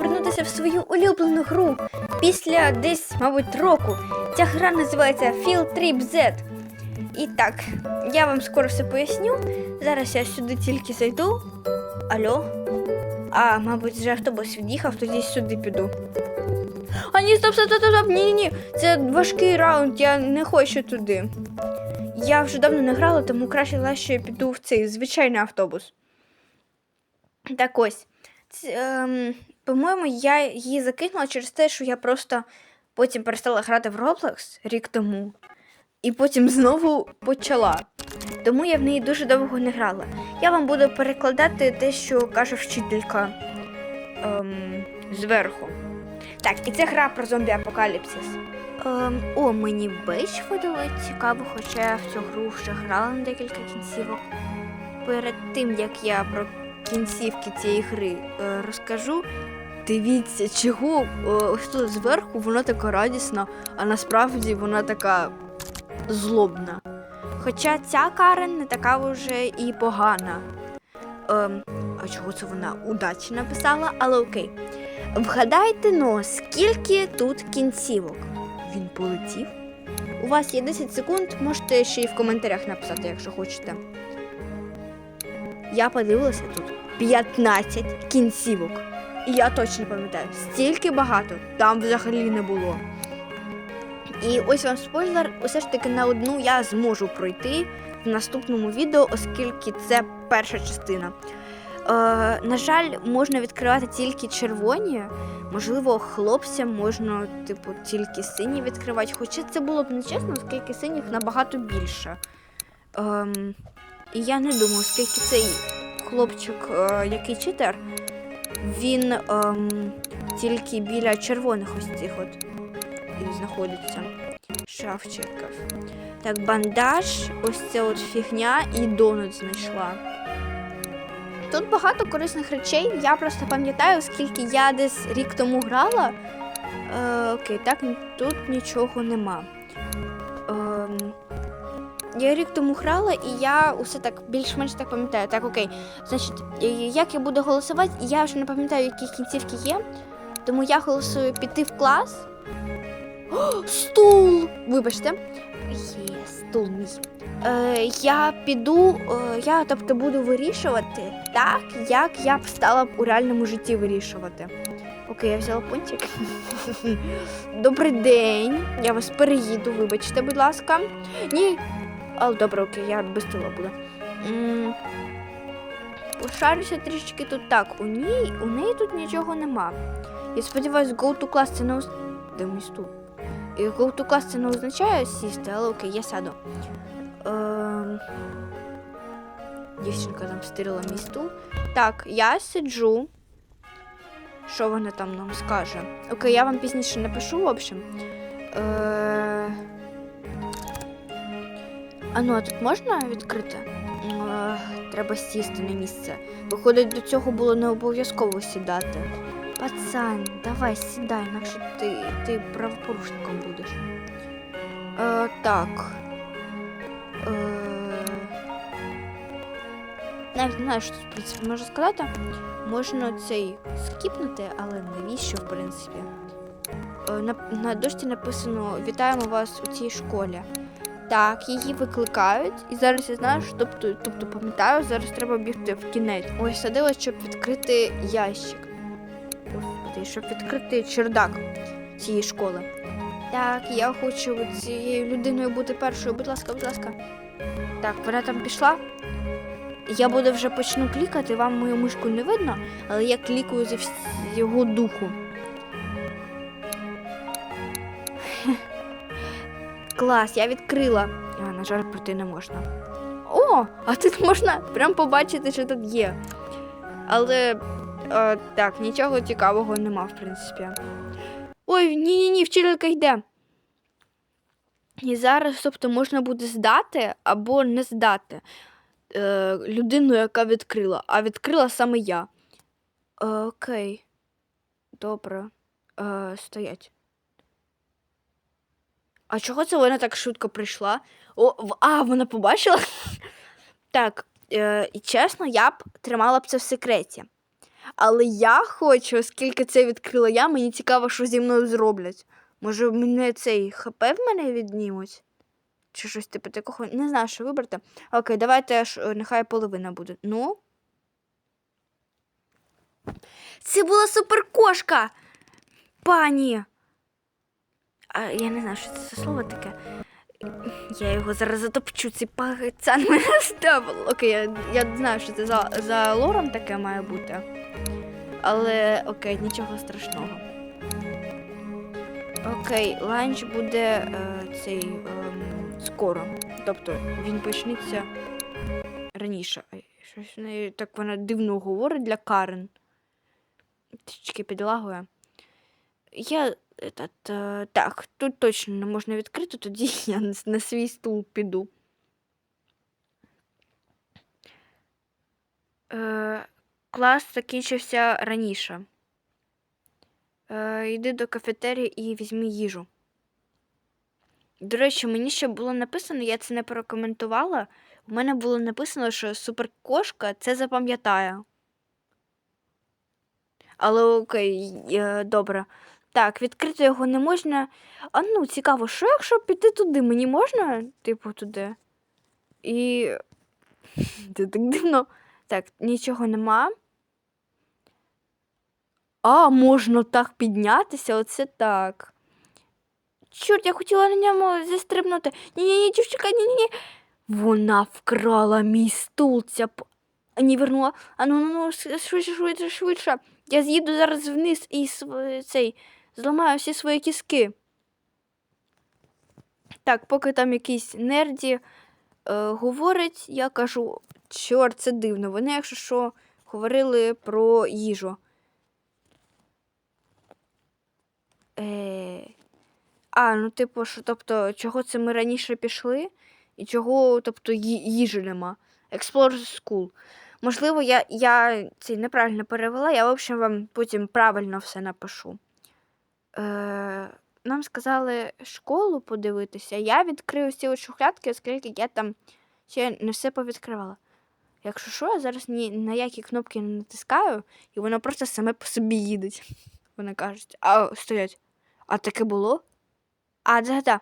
повернутися в свою улюблену гру після десь, мабуть, року. Ця гра називається Field Trip Z. І так, я вам скоро все поясню. Зараз я сюди тільки зайду. Алло? А, мабуть, вже автобус від'їхав, тоді сюди піду. А ні, стоп, стоп, стоп, стоп, ні, ні. Це важкий раунд, я не хочу туди. Я вже давно не грала, тому краще легше я піду в цей звичайний автобус. Так ось. Ц- ем, по-моєму, я її закинула через те, що я просто потім перестала грати в Roblox рік тому. І потім знову почала. Тому я в неї дуже довго не грала. Я вам буду перекладати те, що каже вчителька ем, зверху. Так, і це гра про зомбі-апокаліпсис. Ем, о, мені бейдж видали цікаво, хоча я в цю гру вже грала на декілька кінцівок. Перед тим як я про кінцівки цієї гри е, розкажу. Дивіться, чого е, ось тут зверху вона така радісна, а насправді вона така злобна. Хоча ця Карен не така вже і погана. Ем, а чого це вона удачі написала, але окей. Вгадайте но, скільки тут кінцівок? Він полетів? У вас є 10 секунд, можете ще й в коментарях написати, якщо хочете. Я подивилася тут 15 кінцівок. І я точно пам'ятаю, стільки багато там взагалі не було. І ось вам спойлер, усе ж таки на одну я зможу пройти в наступному відео, оскільки це перша частина. Е, на жаль, можна відкривати тільки червоні. Можливо, хлопцям можна, типу, тільки сині відкривати. Хоча це було б нечесно, оскільки синіх набагато більше. Ем, і я не думаю, оскільки цей хлопчик, е, який читер, він ем, тільки біля червоних ось цих от знаходиться. Шафчиків. Так, бандаж, ось це от фігня і донут знайшла. Тут багато корисних речей. Я просто пам'ятаю, оскільки я десь рік тому грала. Е, окей, так, тут нічого нема. Ем, я рік тому грала, і я усе так більш-менш так пам'ятаю. Так, окей. Значить, як я буду голосувати, я вже не пам'ятаю, які кінцівки є. Тому я голосую піти в клас. О, стул! Вибачте. Є, стул мій. Е, я піду, е, я тобто буду вирішувати так, як я б стала б у реальному житті вирішувати. Окей, я взяла пончик. Добрий день. Я вас переїду, вибачте, будь ласка. Ні. Але добре, окей, я без стула буду. Пошарюся трішечки тут так. У ній, у неї тут нічого нема. Я сподіваюся, go to class це не оз... Де мій стул? І go to class це не означає сісти, але окей, я сяду. Ем... Дівчинка там стирила мій стул. Так, я сиджу. Що вона там нам скаже? Окей, я вам пізніше напишу, в общем. Е... А ну, а тут можна відкрити? Е, Треба сісти на місце. Виходить, до цього було не обов'язково сідати. Пацан, давай сідай, інакше ти, ти правопорушником будеш. Е, так. Е, навіть не знаю, що тут, в принципі, можу сказати. Можна цей скіпнути, але навіщо, в принципі? Е, на, на дошці написано Вітаємо вас у цій школі. Так, її викликають, і зараз я знаю, що тобто, тобто пам'ятаю, зараз треба бігти в кінець. Ось садила, щоб відкрити ящик. Господи, щоб відкрити чердак цієї школи. Так, я хочу цією людиною бути першою. Будь ласка, будь ласка. Так, вона там пішла. Я буду вже почну клікати, вам мою мишку не видно, але я клікаю за вс- його духу. Клас, я відкрила. А, на жаль, пройти не можна. О, а тут можна прям побачити, що тут є. Але е, так, нічого цікавого нема, в принципі. Ой, ні-ні-ні, вчителька йде. І зараз, тобто, можна буде здати або не здати е, людину, яка відкрила, а відкрила саме я. Е, окей. Добре. Е, стоять. А чого це вона так швидко прийшла? О, а, вона побачила? так, е, чесно, я б тримала б це в секреті. Але я хочу, оскільки це відкрила я, мені цікаво, що зі мною зроблять. Може, мене цей ХП в мене віднімуть? Чи щось типу такого. Не знаю, що вибрати. Окей, давайте аж е, нехай половина буде. Ну. Це була суперкошка! Пані! А, я не знаю, що це за слово таке. Я його зараз затопчу, цей пагацян мене ставив. Окей, я, я знаю, що це за, за лором таке має бути. Але окей, нічого страшного. Окей, ланч буде е, цей ем, скоро. Тобто він почнеться раніше. Щось в неї так вона дивно говорить для Карен. Трішки підлагує. Я этот, е, так, тут точно можна відкрити, тоді я на, свій стул піду. Е, клас закінчився раніше. Йди до кафетерії і візьми їжу. До речі, мені ще було написано, я це не прокоментувала. У мене було написано, що суперкошка це запам'ятає. Але окей, е, добре. Так, відкрити його не можна. А ну, цікаво, що якщо піти туди? Мені можна, типу, туди? І. Це так дивно. Так, нічого нема. А, можна так піднятися, оце так. Чорт, я хотіла на ньому застрибнути. Ні-ні-ні, дівчинка, ні-ні-ні. Вона вкрала мій стул. Ця п... Ні, вернула. А ну ну ну швидше, швидше, швидше. Я з'їду зараз вниз і цей зламаю всі свої кіски. Так, поки там якийсь нерді е, говорить, я кажу, чорт, це дивно. Вони, якщо що, говорили про їжу. Е... А, ну типу, що, тобто, чого це ми раніше пішли, і чого, тобто, їжі нема. Explore School. Можливо, я, я це неправильно перевела, я, в общем, вам потім правильно все напишу. Е, нам сказали школу подивитися. Я відкрию ці шухлядки, оскільки я там ще не все повідкривала. Якщо що, я зараз ні на які кнопки не натискаю, і воно просто саме по собі їдуть. Вони кажуть, а стоять. А таке було? А, да, да.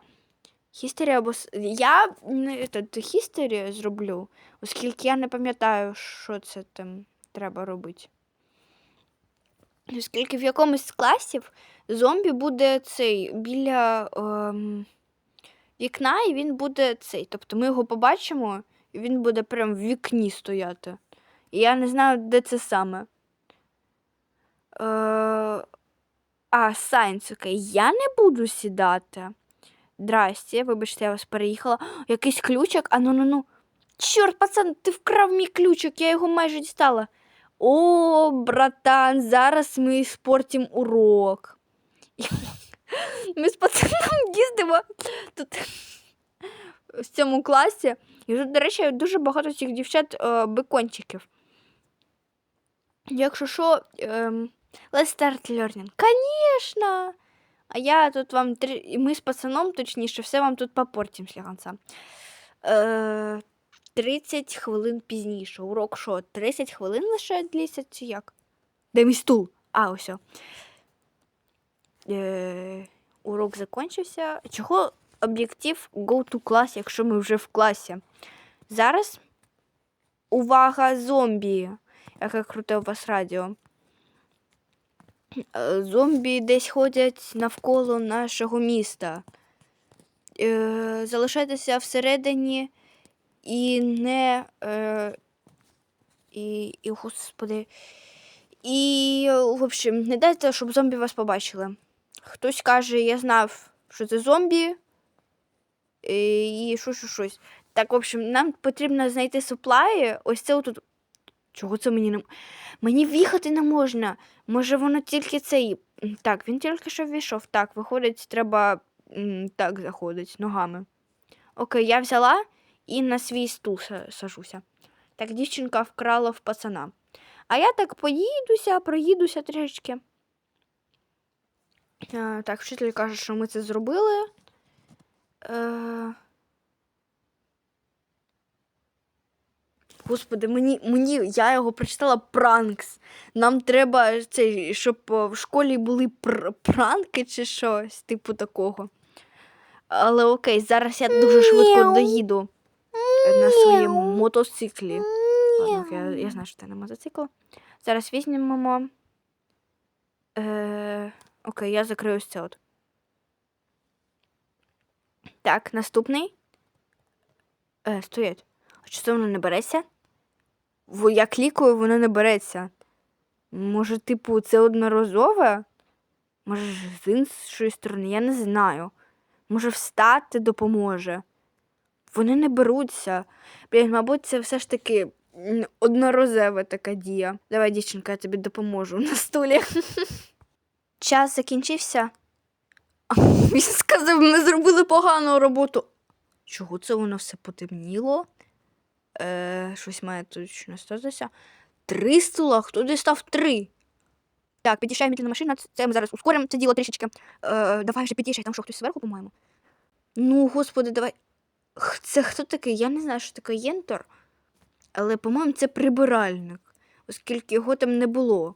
Або я history зроблю, оскільки я не пам'ятаю, що це там треба робити. Оскільки в якомусь з класів зомбі буде цей біля ем, вікна, і він буде цей. Тобто ми його побачимо, і він буде прям в вікні стояти. І я не знаю, де це саме. Е, а, Сайнс, окей, я не буду сідати. Здрасте, вибачте, я вас переїхала. Якийсь ключик, а ну ну ну. Чорт, пацан, ти вкрав мій ключик, я його майже дістала. О, братан, зараз ми спортимо урок. Ми з пацаном їздимо тут в цьому класі. І тут, до речі, дуже багато цих дівчат е, бекончиків. Якщо що, ем, let's start learning. Конечно! А я тут вам три... ми з пацаном, точніше, все вам тут попортим слегонца. Е, 30 хвилин пізніше. Урок що? 30 хвилин лише длиться, чи як? Де мій стул? А, ось. Е, урок закінчився. Чого об'єктив go to class, якщо ми вже в класі? Зараз увага, зомбі. Яке круте у вас радіо. Е, Зомбі десь ходять навколо нашого міста. Е, залишайтеся всередині і не. Е, і, і, господи. І, в общем, не дайте, щоб зомбі вас побачили. Хтось каже, я знав, що це зомбі. е, І що, що, щось. Так, в общем, нам потрібно знайти суплаї. Ось це отут. Чого це мені не. Мені в'їхати не можна. Може, воно тільки цей. Так, він тільки що війшов. Так, виходить, треба так заходить ногами. Окей, я взяла і на свій стул сажуся. Так, дівчинка вкрала в пацана. А я так поїдуся, проїдуся трішечки. Е, так, вчитель каже, що ми це зробили. Е... Господи, мені, мені я його прочитала пранкс. Нам треба цей, щоб е, в школі були пр- пранки чи щось, типу такого. Але окей, зараз я дуже швидко доїду на своєму мотоциклі. Ладно, я, я знаю, що це не мотоцикл. Зараз візьмемо. Е, окей, я закрию ось це от. Так, наступний. Е, стоять. А чи це воно не береться? Я клікаю, воно не береться. Може, типу, це одноразове? Може, з іншої сторони, я не знаю. Може, встати допоможе. Вони не беруться. Блін, мабуть, це все ж таки одноразова така дія. Давай, дівчинка, я тобі допоможу на столі. Час закінчився. Він сказав, ми зробили погану роботу. Чого це воно все потемніло? Е, щось має точно статися. Три стула, хто дістав три? Так, під'їжджає мідлена машина, це ми зараз ускоримо це діло трішечки. Е, давай вже під'їжджай, там що, хтось зверху, по-моєму. Ну, господи, давай. Це хто такий? Я не знаю, що таке єнтор, але, по-моєму, це прибиральник, оскільки його там не було.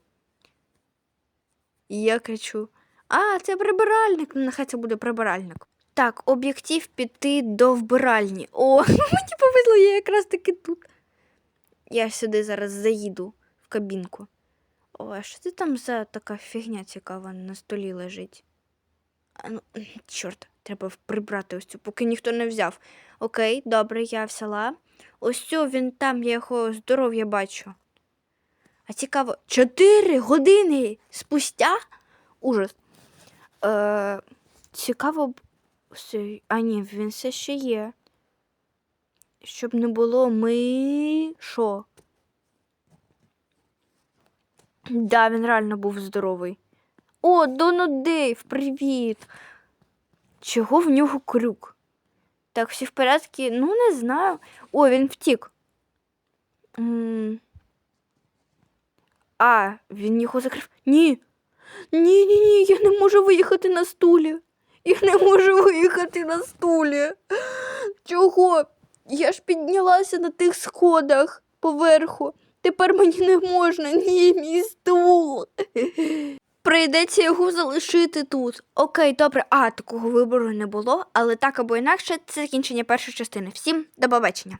І я кричу: А, це прибиральник. Ну, нехай це буде прибиральник. Так, об'єктив піти до вбиральні. О, мені повезло, я якраз таки тут. Я сюди зараз заїду в кабінку. О, а що це там за така фігня цікава на столі лежить? Ну, чорт, треба прибрати ось цю, поки ніхто не взяв. Окей, добре, я взяла. Ось цю він там, я його здоров'я бачу. А цікаво, чотири години спустя? Ужас. Е, цікаво б. А ні, він все ще є. Щоб не було ми. Що? Да, він реально був здоровий. О, Дональд Дейв, привіт. Чого в нього крюк? Так, всі в порядку? Ну, не знаю. О, він втік. М. А, він його закрив. Ні. Ні, ні, ні, я не можу виїхати на стулі. Я не можу виїхати на стулі. Чого? Я ж піднялася на тих сходах поверху. Тепер мені не можна. Ні, мій стул. Прийдеться його залишити тут. Окей, добре. А, такого вибору не було, але так або інакше, це закінчення першої частини. Всім до побачення.